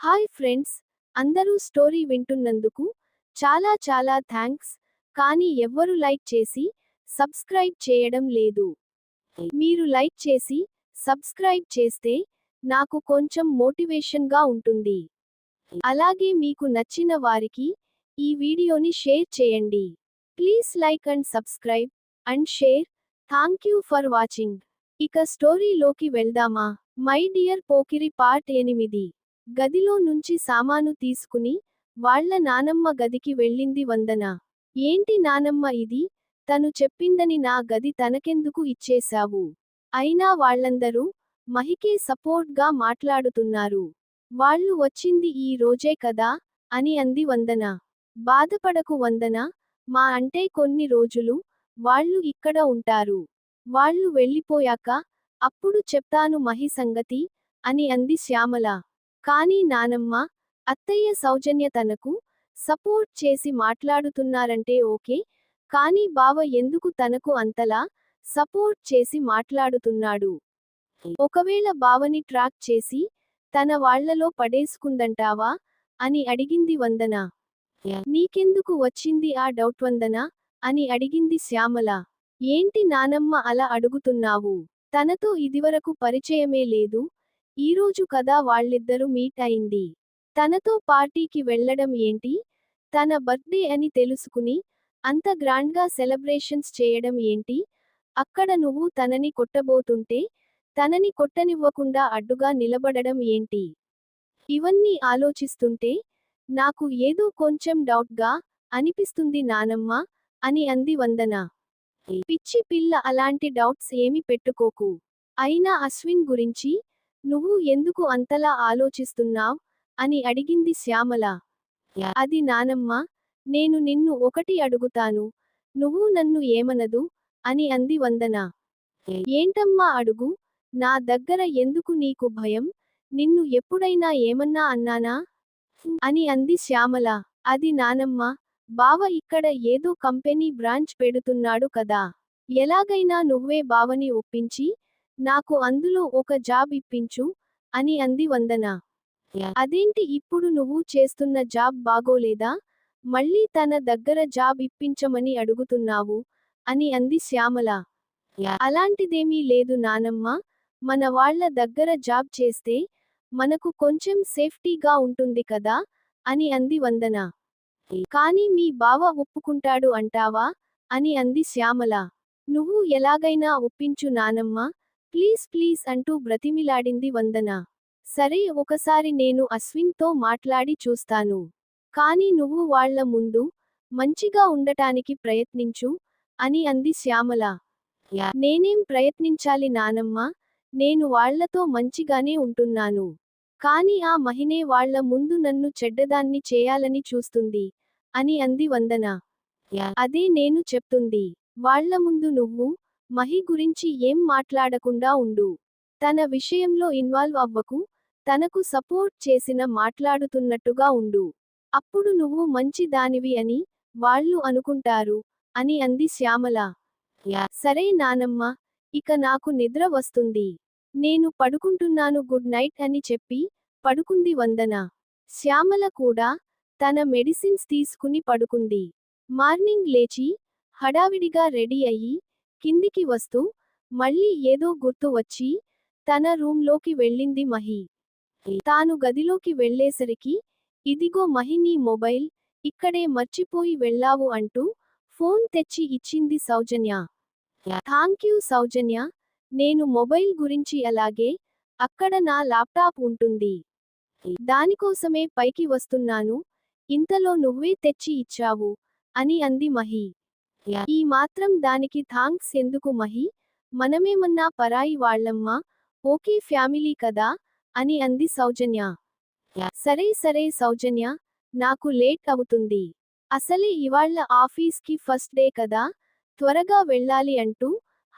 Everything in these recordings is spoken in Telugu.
Hi friends! అందరూ స్టోరీ వింటున్నందుకు చాలా చాలా థ్యాంక్స్ కానీ ఎవ్వరు లైక్ చేసి సబ్స్క్రైబ్ చేయడం లేదు. మీరు లైక్ చేసి సబ్స్క్రైబ్ చేస్తే నాకు కొంచెం మోటివేషన్గా ఉంటుంది. అలాగే మీకు నచ్చిన వారికి ఈ వీడియోని షేర్ చేయండి. Please like and subscribe and share. Thank you for watching. ఇక స్టోరీలోకి వెళ్దామా? మై డియర్ పోకిరి పార్ట్ ఎనిమిది. గదిలో నుంచి సామాను తీసుకుని వాళ్ళ నానమ్మ గదికి వెళ్ళింది వందన. ఏంటి నానమ్మ ఇది? తను చెప్పిందని నా గది తనకెందుకు ఇచ్చేశావు? అయినా వాళ్ళందరూ మహికే సపోర్ట్గా మాట్లాడుతున్నారు. వాళ్ళు వచ్చింది ఈ రోజే కదా అని అంది వందన. బాధపడకు వందన. మా అంటే కొన్ని రోజులు వాళ్ళు ఇక్కడ ఉంటారు. వాళ్ళు వెళ్ళిపోయాక అప్పుడు చెప్తాను మహి సంగతి అని అంది శ్యామల. కానీ నానమ్మ అత్తయ్య సౌజన్య తనకు సపోర్ట్ చేసి మాట్లాడుతున్నారంటే ఓకే కానీ బావ ఎందుకు తనకు అంతలా సపోర్ట్ చేసి మాట్లాడుతున్నాడు? ఒకవేళ బావని ట్రాక్ చేసి తన వాళ్ళలో పడేసుకుందంటావా అని అడిగింది వందన. నీకెందుకు వచ్చింది ఆ డౌట్ వందన అని అడిగింది శ్యామల. ఏంటి నానమ్మ అలా అడుగుతున్నావు? తనతో ఇదివరకు పరిచయమే లేదు ఈరోజు కదా వాళ్ళిద్దరూ మీట్ అయింది. తనతో పార్టీకి వెళ్ళడం ఏంటి? తన బర్త్డే అని తెలుసుకుని అంత గ్రాండ్గా సెలబ్రేషన్స్ చేయడం ఏంటి? అక్కడ నువ్వు తనని కొట్టబోతుంటే తనని కొట్టనివ్వకుండా అడ్డుగా నిలబడడం ఏంటి? ఇవన్నీ ఆలోచిస్తుంటే నాకు ఏదో కొంచెం డౌట్గా అనిపిస్తుంది నానమ్మ అని అంది వందన. పిచ్చి పిల్ల అలాంటి డౌట్స్ ఏమి పెట్టుకోకు. అయినా అశ్విన్ గురించి నువ్వు ఎందుకు అంతలా ఆలోచిస్తున్నావ్? అని అడిగింది శ్యామల. అది నానమ్మ నేను నిన్ను ఒకటి అడుగుతాను. నువ్వు నన్ను ఏమనదు? అని అంది వందన. ఏంటమ్మా అడుగు? నా దగ్గర ఎందుకు నీకు భయం? నిన్ను ఎప్పుడైనా ఏమన్నా అన్నానా? అని అంది శ్యామల. అది నానమ్మ బావ ఇక్కడ ఏదో కంపెనీ బ్రాంచ్ పెడుతున్నాడు కదా. ఎలాగైనా నువ్వే బావని ఒప్పించి నాకు అందులో ఒక జాబ్ ఇప్పించు అని అంది వందన. అదేంటి ఇప్పుడు నువ్వు చేస్తున్న జాబ్ బాగోలేదా? మళ్ళీ తన దగ్గర జాబ్ ఇప్పించమని అడుగుతున్నావు అని అంది శ్యామల. అలాంటిదేమీ లేదు నానమ్మ మన వాళ్ళ దగ్గర జాబ్ చేస్తే మనకు కొంచెం సేఫ్టీగా ఉంటుంది కదా అని అంది వందన. కానీ మీ బావ ఒప్పుకుంటాడు అంటావా అని అంది శ్యామల. నువ్వు ఎలాగైనా ఒప్పించు నానమ్మ ప్లీజ్ ప్లీజ్ అంటూ బ్రతిమిలాడింది వందన. సరే ఒకసారి నేను అశ్విన్తో మాట్లాడి చూస్తాను. కానీ నువ్వు వాళ్ళ ముందు మంచిగా ఉండటానికి ప్రయత్నించు అని అంది శ్యామల. నేనేం ప్రయత్నించాలి నానమ్మ? నేను వాళ్ళతో మంచిగానే ఉంటున్నాను. కాని ఆ మహినే వాళ్ళ ముందు నన్ను చెడ్డదాన్ని చేయాలని చూస్తుంది అని అంది వందన. అదే నేను చెప్తుంది. వాళ్ళ ముందు నువ్వు మహి గురించి ఏం మాట్లాడకుండా ఉండు. తన విషయంలో ఇన్వాల్వ్ అవ్వకు తనకు సపోర్ట్ చేసిన మాట్లాడుతున్నట్టుగా ఉండు. అప్పుడు నువ్వు మంచి దానివి అని వాళ్ళు అనుకుంటారు అని అంది శ్యామల. సరే నానమ్మ ఇక నాకు నిద్ర వస్తుంది. నేను పడుకుంటున్నాను గుడ్ నైట్ అని చెప్పి పడుకుంది వందన. శ్యామల కూడా తన మెడిసిన్స్ తీసుకుని పడుకుంది. మార్నింగ్ లేచి హడావిడిగా రెడీ అయ్యి కిందికి వస్తూ మళ్ళీ ఏదో గుర్తు వచ్చి తన రూంలోకి వెళ్ళింది మహి. తాను గదిలోకి వెళ్ళేసరికి ఇదిగో మహి నీ మొబైల్ ఇక్కడే మర్చిపోయి వెళ్ళావు అంటూ ఫోన్ తెచ్చి ఇచ్చింది సౌజన్య. థాంక్ యూ సౌజన్య నేను మొబైల్ గురించి అలాగే అక్కడ నా ల్యాప్టాప్ ఉంటుంది. దానికోసమే పైకి వస్తున్నాను ఇంతలో నువ్వే తెచ్చి ఇచ్చావు అని అంది మహి. ఈ మాత్రం దానికి థాంక్స్ ఎందుకు మహి? మనమేమన్నా పరాయి వాళ్ళమ్మా? ఓకే ఫ్యామిలీ కదా? అని అంది సౌజన్య. సరే సరే సౌజన్య నాకు లేట్ అవుతుంది. అసలే ఇవాళ్ళ ఆఫీస్కి ఫస్ట్ డే కదా? త్వరగా వెళ్ళాలి అంటూ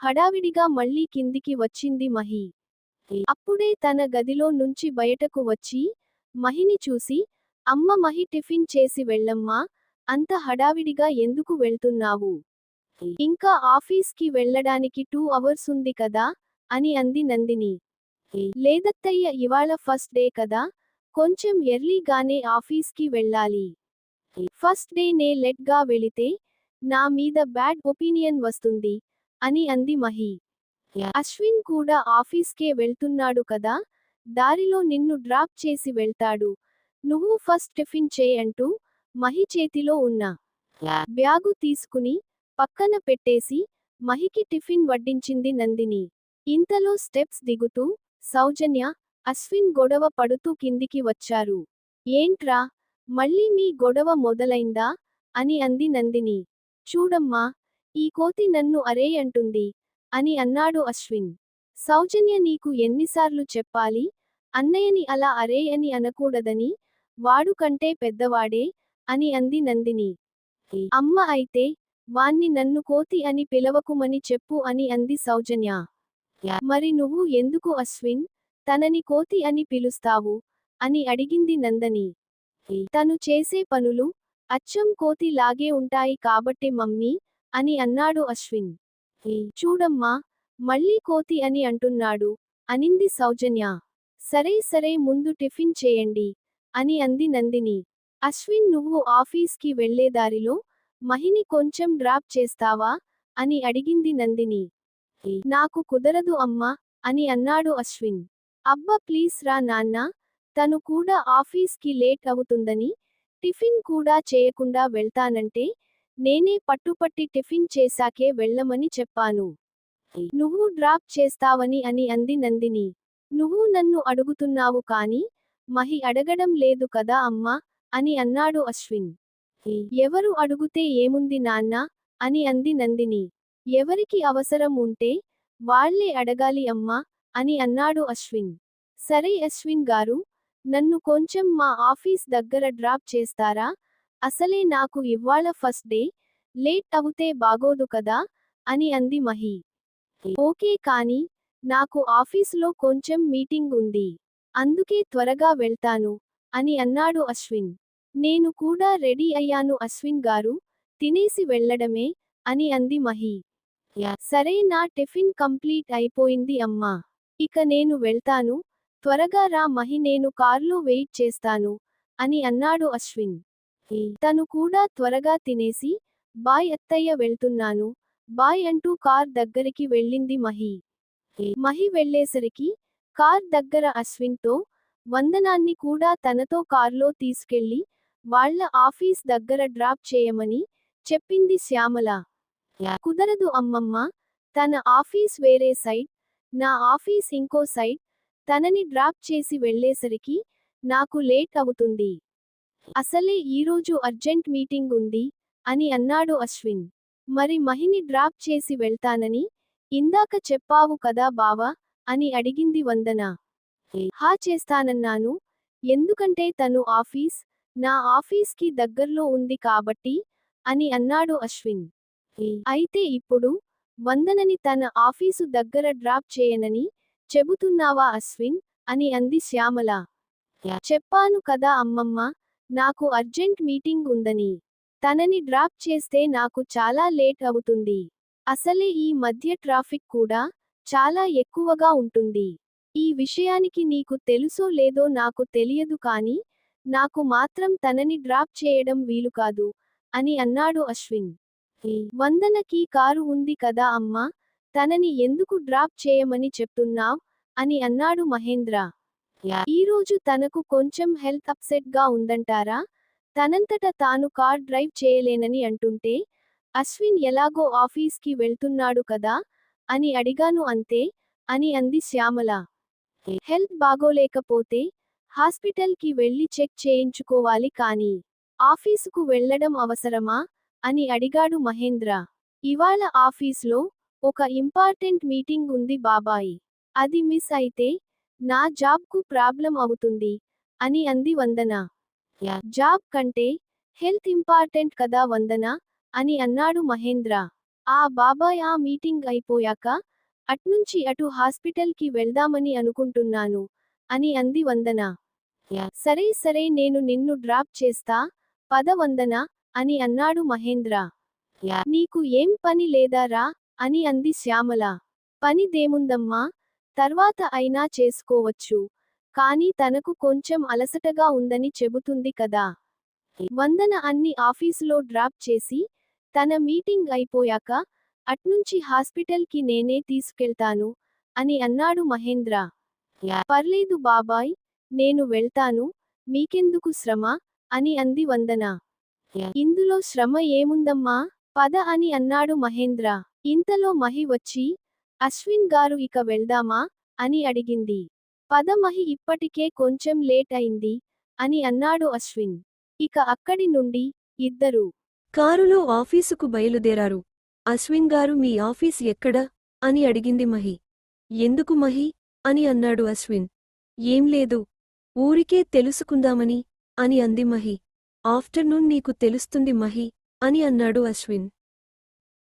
హడావిడిగా మళ్ళీ కిందికి వచ్చింది మహి. అప్పుడే తన గదిలో నుంచి బయటకు వచ్చి మహిని చూసి అమ్మ మహి టిఫిన్ చేసి వెళ్ళమ్మా అంత హడావిడిగా ఎందుకు వెళ్తున్నావు? ఇంకా ఆఫీస్కి వెళ్ళడానికి టూ అవర్స్ ఉంది కదా? అని అంది నందిని. లేదత్తయ్య ఇవాళ ఫస్ట్ డే కదా? కొంచెం ఎర్లీగానే ఆఫీస్కి వెళ్ళాలి. ఫస్ట్ డే నే లెట్గా వెళితే నా మీద బ్యాడ్ ఒపీనియన్ వస్తుంది అని అంది మహి. అశ్విన్ కూడా ఆఫీస్కే వెళ్తున్నాడు కదా? దారిలో నిన్ను డ్రాప్ చేసి వెళ్తాడు. నువ్వు ఫస్ట్ టిఫిన్ చేయంటూ మహి చేతిలో ఉన్న బ్యాగు తీసుకుని పక్కన పెట్టేసి మహికి టిఫిన్ వడ్డించింది నందిని. ఇంతలో స్టెప్స్ దిగుతూ సౌజన్య అశ్విన్ గొడవ పడుతూ కిందికి వచ్చారు. ఏంట్రా? మళ్ళీ మీ గొడవ మొదలైందా? అని అంది నందిని. చూడమ్మా ఈ కోతి నన్ను అరే అంటుంది అని అన్నాడు అశ్విన్. సౌజన్య నీకు ఎన్నిసార్లు చెప్పాలి? అన్నయ్యని అలా అరే అని అనకూడదని వాడు కంటే పెద్దవాడే అని అంది నందిని. అమ్మ అయితే వాణ్ణి నన్ను కోతి అని పిలవకుమని చెప్పు అని అంది సౌజన్య. మరి నువ్వు ఎందుకు అశ్విన్? తనని కోతి అని పిలుస్తావు అని అడిగింది నందని. తను చేసే పనులు అచ్చం కోతి లాగే ఉంటాయి కాబట్టి మమ్మీ అని అన్నాడు అశ్విన్. చూడమ్మా మళ్ళీ కోతి అని అంటున్నాడు అనింది సౌజన్య. సరే సరే ముందు టిఫిన్ చేయండి అని అంది నందిని. అశ్విన్ నువ్వు ఆఫీస్కి వెళ్ళేదారిలో మహిని కొంచెం డ్రాప్ చేస్తావా? అని అడిగింది నందిని. నాకు కుదరదు అమ్మా అని అన్నాడు అశ్విన్. అబ్బ ప్లీజ్ రా నాన్న తను కూడా ఆఫీస్కి లేట్ అవుతుందని టిఫిన్ కూడా చేయకుండా వెళ్తానంటే నేనే పట్టుపట్టి టిఫిన్ చేశాకే వెళ్ళమని చెప్పాను. నువ్వు డ్రాప్ చేస్తావని అని అంది నందిని. నువ్వు నన్ను అడుగుతున్నావు కాని మహి అడగడం లేదు కదా అమ్మా అని అన్నాడు అశ్విన్. ఎవరు అడుగుతే ఏముంది నాన్న? అని అంది నందిని. ఎవరికి అవసరం ఉంటే వాళ్ళే అడగాలి అమ్మా అని అన్నాడు అశ్విన్. సరే అశ్విన్ గారు నన్ను కొంచెం మా ఆఫీస్ దగ్గర డ్రాప్ చేస్తారా? అసలే నాకు ఇవ్వాళ ఫస్ట్ డే లేట్ అవుతే బాగోదు కదా? అని అంది మహి. ఓకే కాని నాకు ఆఫీసులో కొంచెం మీటింగ్ ఉంది. అందుకే త్వరగా వెళ్తాను అని అన్నాడు అశ్విన్. నేను కూడా రెడీ అయ్యాను అశ్విన్ గారు తినేసి వెళ్ళడమే అని అంది మహి. సరే నా టిఫిన్ కంప్లీట్ అయిపోయింది అమ్మా. ఇక నేను వెళ్తాను త్వరగా రా మహి నేను కార్లో వెయిట్ చేస్తాను అని అన్నాడు అశ్విన్. తను కూడా త్వరగా తినేసి బాయ్ అత్తయ్య వెళ్తున్నాను బాయ్ అంటూ కార్ దగ్గరికి వెళ్ళింది మహి. మహి వెళ్ళేసరికి కార్ దగ్గర అశ్విన్తో వందనాన్ని కూడా తనతో కార్లో తీసుకెళ్ళి వాళ్ళ ఆఫీస్ దగ్గర డ్రాప్ చేయమని చెప్పింది శ్యామల. కుదరదు అమ్మమ్మ తన ఆఫీస్ వేరే సైడ్ నా ఆఫీస్ ఇంకో సైడ్ తనని డ్రాప్ చేసి వెళ్ళేసరికి నాకు లేట్ అవుతుంది. అసలే ఈరోజు అర్జెంట్ మీటింగ్ ఉంది అని అన్నాడు అశ్విన్. మరి మహిని డ్రాప్ చేసి వెళ్తానని ఇందాక చెప్పావు కదా బావా అని అడిగింది వందన. హా చేస్తానన్నాను ఎందుకంటే తను ఆఫీస్ నా ఆఫీస్కి దగ్గర్లో ఉంది కాబట్టి అని అన్నాడు అశ్విన్. అయితే ఇప్పుడు వందనని తన ఆఫీసు దగ్గర డ్రాప్ చేయనని చెబుతున్నావా అశ్విన్? అని అంది శ్యామల. చెప్పాను కదా అమ్మమ్మ నాకు అర్జెంట్ మీటింగ్ ఉందని. తనని డ్రాప్ చేస్తే నాకు చాలా లేట్ అవుతుంది. అసలే ఈ మధ్య ట్రాఫిక్ కూడా చాలా ఎక్కువగా ఉంటుంది. ఈ విషయానికి నీకు తెలుసో లేదో నాకు తెలియదు కానీ నాకు మాత్రం తనని డ్రాప్ చేయడం వీలు కాదు అని అన్నాడు అశ్విన్. వందనకి కారు ఉంది కదా అమ్మా తనని ఎందుకు డ్రాప్ చేయమని చెప్తున్నావ్ అని అన్నాడు మహేంద్ర. ఈరోజు తనకు కొంచెం హెల్త్ అప్సెట్గా ఉందంటారా తనంతట తాను కార్ డ్రైవ్ చేయలేనని అంటుంటే అశ్విన్ ఎలాగో ఆఫీస్కి వెళ్తున్నాడు కదా అని అడిగాను అంతే అని అంది శ్యామల. హెల్త్ బాగోలేకపోతే హాస్పిటల్కి వెళ్ళి చెక్ చేయించుకోవాలి కానీ ఆఫీసుకు వెళ్ళడం అవసరమా? అని అడిగాడు మహేంద్ర. ఇవాళ ఆఫీస్లో ఒక ఇంపార్టెంట్ మీటింగ్ ఉంది బాబాయ్. అది మిస్ అయితే నా జాబ్కు ప్రాబ్లం అవుతుంది అని అంది వందన. జాబ్ కంటే హెల్త్ ఇంపార్టెంట్ కదా వందన అని అన్నాడు మహేంద్ర. ఆ బాబాయ్ ఆ మీటింగ్ అయిపోయాక అట్నుంచి అటు హాస్పిటల్కి వెళ్దామని అనుకుంటున్నాను అని అంది వందన. సరే సరే నేను నిన్ను డ్రాప్ చేస్తా పద వందన అని అన్నాడు మహేంద్ర. నీకు ఏం పని లేదారా అని అంది శ్యామల. పనిదేముందమ్మా తర్వాత అయినా చేసుకోవచ్చు. కానీ తనకు కొంచెం అలసటగా ఉందని చెబుతుంది కదా. వందన అన్ని ఆఫీసులో డ్రాప్ చేసి తన మీటింగ్ అయిపోయాక అట్నుంచి హాస్పిటల్కి నేనే తీసుకెళ్తాను అని అన్నాడు మహేంద్ర. పర్లేదు బాబాయ్ నేను వెళ్తాను మీకెందుకు శ్రమ? అని అంది వందన. ఇందులో శ్రమ ఏముందమ్మా? పద అని అన్నాడు మహేంద్ర. ఇంతలో మహి వచ్చి అశ్విన్ గారు ఇక వెళ్దామా? అని అడిగింది. పద మహి ఇప్పటికే కొంచెం లేట్ అయింది అని అన్నాడు అశ్విన్. ఇక అక్కడి నుండి ఇద్దరు కారులో ఆఫీసుకు బయలుదేరారు. అశ్విన్ గారు మీ ఆఫీస్ ఎక్కడ? అని అడిగింది మహి. ఎందుకు మహి? అని అన్నాడు అశ్విన్. ఏం లేదు ఊరికే తెలుసుకుందామని అని అంది మహి. ఆఫ్టర్నూన్ నీకు తెలుస్తుంది మహి అని అన్నాడు అశ్విన్.